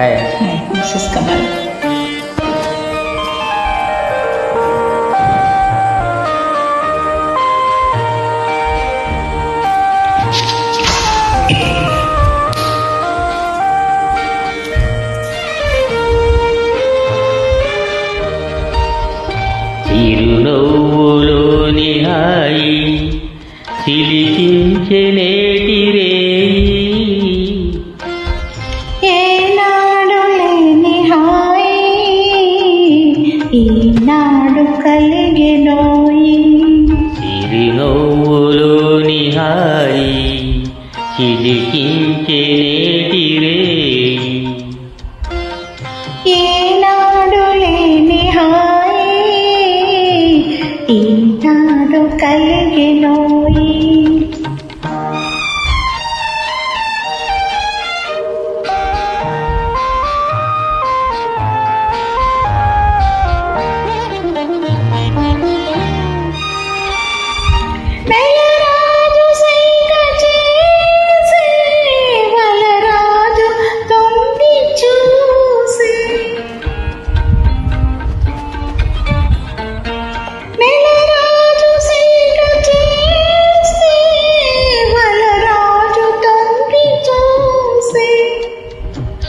Hi Hi, this is Kamal. చిరునవ్వులోని హాయి చిలికించే నేటి ఈనాడు కలిగెనోయి. చిరునవ్వులోని హాయి చిలికించే నేటి రేయి ఏనాడు లేని హాయి ఈనాడు కలిగెనోయి.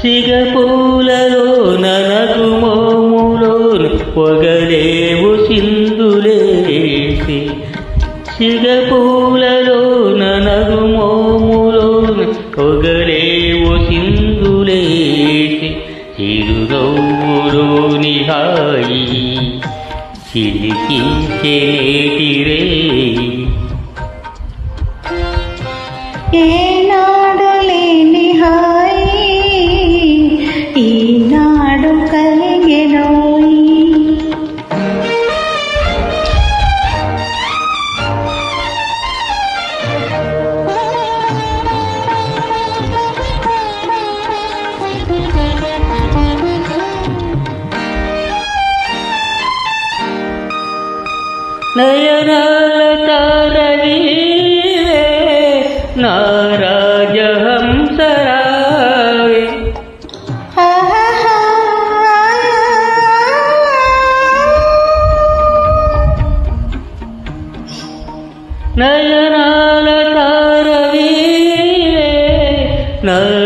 సిగపూలలో ననగు మోములోను పొగలేవు సింధులేసి. సిగపూలలో ననగు మోములోను పొగలేవు సింధులేసి. చిరునవ్వులోని హాయి చిలికించే ఏనా నారాజహంసరావే నయనాల తారవీ నయ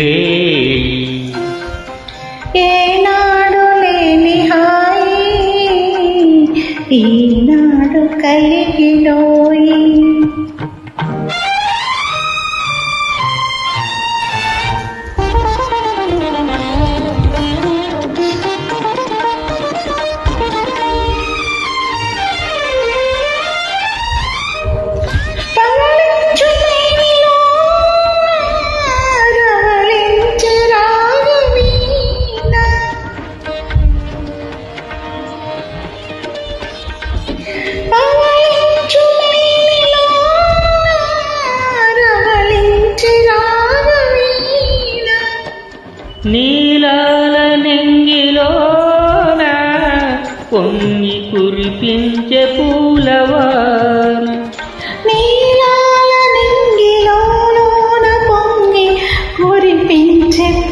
రేయి ఏనాడు లేని హాయి ఈనాడు కలిగినోయి. నీలాల నెంగిలోన? పొంగి కురిపించే పూలవాన? నీలాల నెంగిలోన పొంగి కురిపించే